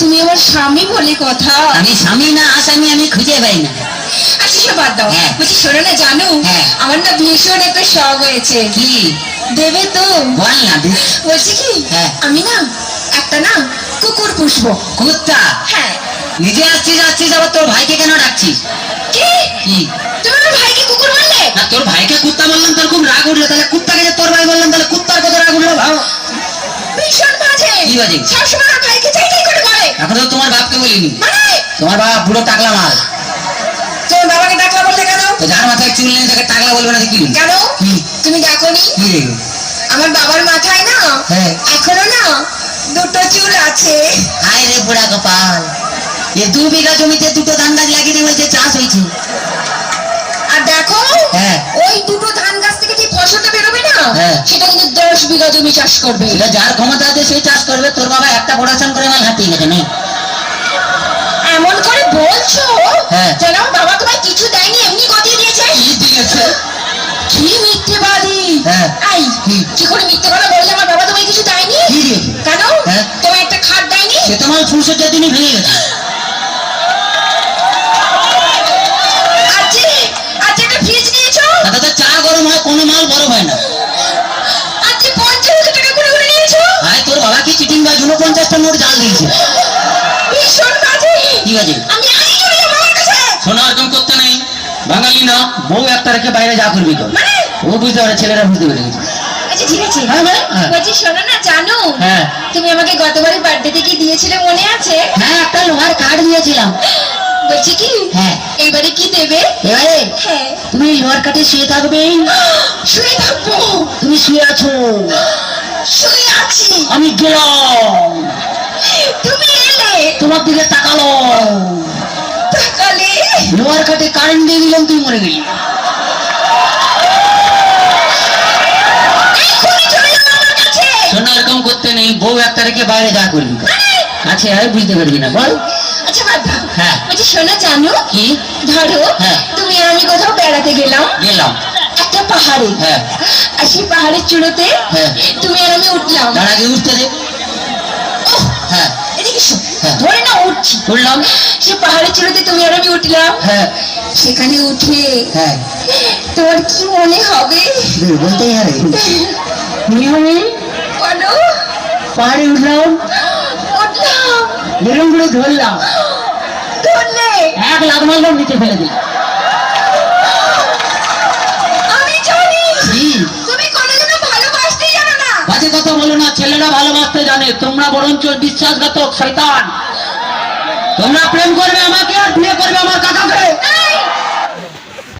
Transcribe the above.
তুমি আমার স্বামী বলে কথা। আমি স্বামী না আসামি আমি খুঁজে পাই না। আচ্ছা সে বাদ দাও। বলছি শোনো না জানো। আমার না ভীষণ একটা শখ হয়েছে। কি? দেবে তো? বল না বলছি কি। আমি না একটা না কুকুর পুষবো। কুত্তা? হ্যাঁ। নিজে আসছিস আসছিস আবার তোর ভাইকে কেন ডাকছিস? কি? ভাইকে কুকুর বললে? না তোর ভাইকে কুত্তা বললাম তোর খুব রাগ উঠল। তাহলে কুত্তাকে তোর ভাই বললাম তাহলে কুত্তার কত রাগ উঠল ভাও ভীষণ বাজে। কি বাজে? সবসময় এখন তো তোমার বাপকে বলিনি। মানে? তোমার বাপ পুরো টাকলা মাল। তোমার বাবাকে ডাকলা বললে কেন? যার মাথায় চুল নেই তাকে টাকলা বলবে না কি? কেন? তুমি কি রে? আমার বাবার মাথায় না? হ্যাঁ। এখনও না? দুটো চুল আছে। হায় রে বুড়া কপাল এ দু বিঘা জমিতে দুটো ধান গাছ লাগিয়ে দিয়ে বলছে চাষ হয়েছে। আর দেখো হ্যাঁ। ওই দুটো ধান গাছ থেকে যে ফসলটা বেরোবে না হ্যাঁ। সেটা কিন্তু দশ বিঘা জমি চাষ করবে। যার ক্ষমতা আছে সেই চাষ করবে। তোর বাবা একটা প্রোডাকশন করে এমন করে বলছো? হ্যাঁ। যেন বাবা তোমায় কিছু দেয়নি এমনি গতিয়ে দিয়েছে? কি দিয়েছে? কি মিথ্যেবাদী? হ্যাঁ। আই কি? করে মিথ্যে কথা বললে আমার বাবা তোমায় কিছু দেয়নি? কেন হ্যাঁ। তোমায় একটা খাট দেয়নি? সে তোমার ফুলসজ্জার দিনই ভেঙে গেছে। দিয়েছে আমি চলে যাব আমার কাছে শোনা এরকম করতে নেই। বাঙালি না বউ একটা রেখে বাইরে যা করবি তো মানে? ও বুঝতে পারে ছেলেরা বুঝতে পেরে গেছে। আচ্ছা ঠিক আছে। হ্যাঁ, হ্যাঁ, হ্যাঁ। বলছি শোনো না জানো? হ্যাঁ। তুমি আমাকে গতবারের বার্থডেতে কি দিয়েছিলে মনে আছে? হ্যাঁ একটা লোহার কাঠ দিয়েছিলাম। বলছি কি? হ্যাঁ। এবারে কি দেবে? এবারে? হ্যাঁ। তুমি লোহার কাঠে শুয়ে থাকবে। শুয়ে থাকব। তুমি শুয়ে আছো। শুয়ে আছি। আমি গেলাম। তোমার দিকে তাকালো। তাকালে? লোহার কাঠে কারেন্ট দিয়ে দিলাম তুই মরে গেলি। শোনা এরকম করতে নেই। বউ একটা রেখে বাইরে যা করবি। তো। আয় বুঝতে পারবি না। বল। আচ্ছা হ্যাঁ। বলছি শোনো জানো? কি? ধরো হ্যাঁ। তুমি আর আমি কোথাও বেড়াতে গেলাম। গেলাম। একটা পাহাড়ে। হ্যাঁ। আর সেই পাহাড়ের চূড়োতে হ্যাঁ। তুমি আর আমি উঠলাম। তার আগে উঠতে দে। হ্যাঁ। এদিকে শো। হ্যাঁ। ধরে না উঠছি। বললাম সে পাহাড়ে চড়তে তুমি আর আমি উঠলাম। হ্যাঁ। সেখানে উঠে হ্যাঁ। তোমার কি মনে হবে? বলতেই হবে বলো পাহাড়ে উঠলাম। উঠলাম। করে ধরলাম। ধরলে। এক লাখ মারলাম নিচে ফেলে দিলাম। বাজে কথা বলো না, ছেলেরা ভালোবাসতে জানে, তোমরা বরঞ্চ বিশ্বাসঘাতক শৈতান তোমরা প্রেম করবে আমাকে আর বিয়ে করবে আমার কাকাকে।